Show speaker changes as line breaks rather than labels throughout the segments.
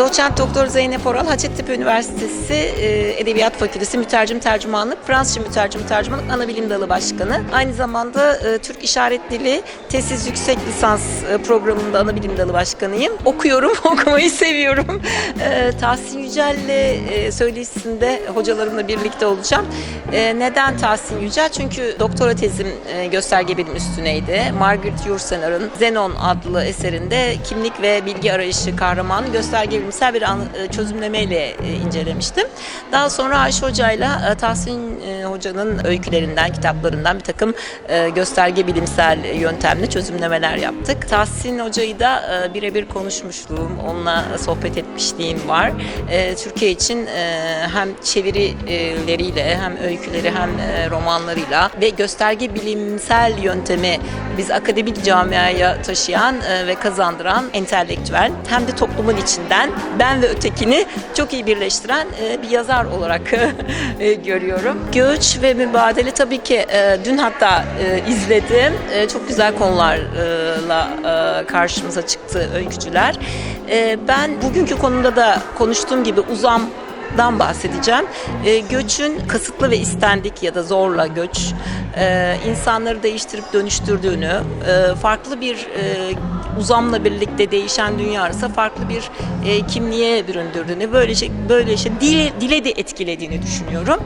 Doçent Doktor Zeynep Oral, Hacettepe Üniversitesi e, Edebiyat Fakültesi Mütercim Tercümanlık, Fransızca Mütercim Tercümanlık Anabilim Dalı Başkanı. Aynı zamanda e, Türk İşaret Dili Tesis Yüksek Lisans e, programında Anabilim Dalı Başkanıyım. Okuyorum, okumayı seviyorum. Tahsin Yücel'le söyleşisinde hocalarımla birlikte olacağım. Neden Tahsin Yücel? Çünkü doktora tezim gösterge bilim üstüneydi. Margaret Yourcenar'ın Zenon adlı eserinde kimlik ve bilgi arayışı kahramanı gösterge bilimsel bir e, çözümlemeyle e, incelemiştim. Daha sonra Ayşe Hoca'yla e, Tahsin Hoca'nın öykülerinden, kitaplarından bir takım gösterge bilimsel yöntemle çözümlemeler yaptık. Tahsin Hoca'yı da birebir konuşmuşluğum, onunla sohbet etmişliğim var. Türkiye için hem çevirileriyle hem öyküleri hem romanlarıyla ve gösterge bilimsel yöntemi biz akademik camiaya taşıyan ve kazandıran entelektüel hem de toplumun içinden ben ve ötekini çok iyi birleştiren e, bir yazar olarak e, görüyorum. Göç ve mübadele tabii ki e, dün hatta izledim. Çok güzel konularla karşımıza çıktı öykücüler. Ben bugünkü konuda da konuştuğum gibi uzam dan bahsedeceğim. E, göçün kasıtlı ve istendik ya da zorla göç e, insanları değiştirip dönüştürdüğünü, e, farklı bir e, uzamla birlikte değişen dünya arası farklı bir e, kimliğe büründürdüğünü, böylece böylece dile, dile de etkilediğini düşünüyorum.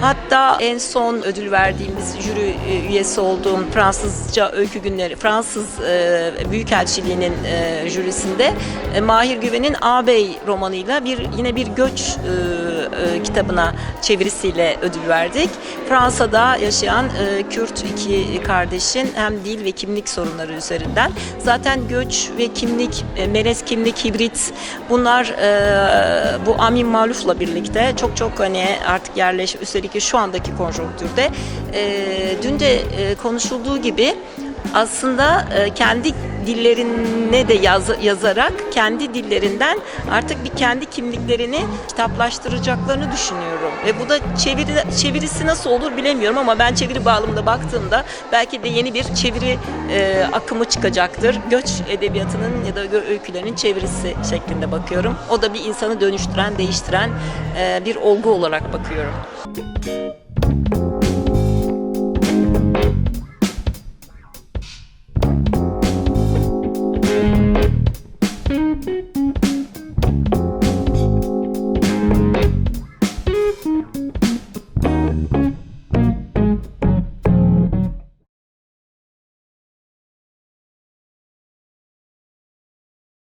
Hatta en son ödül verdiğimiz jüri e, üyesi olduğum Fransızca öykü günleri, Fransız e, Büyükelçiliği'nin e, jürisinde e, Mahir Güven'in Ağabey romanıyla bir yine bir göç e, e, kitabına çevirisiyle ödül verdik. Fransa'da yaşayan e, Kürt iki kardeşin hem dil ve kimlik sorunları üzerinden zaten göç ve kimlik, e, melez kimlik, hibrit bunlar e, bu Amin Maluf'la birlikte çok çok hani artık yerleş üstelik şu andaki konjonktürde e, dün de e, konuşulduğu gibi aslında e, kendi dillerine de yaz- yazarak kendi dillerinden artık bir kendi kimliklerini kitaplaştıracaklarını düşünüyorum. Ve bu da çeviri, çevirisi nasıl olur bilemiyorum ama ben çeviri bağlamında baktığımda belki de yeni bir çeviri e, akımı çıkacaktır. Göç edebiyatının ya da öykülerinin çevirisi şeklinde bakıyorum. O da bir insanı dönüştüren, değiştiren e, bir olgu olarak bakıyorum.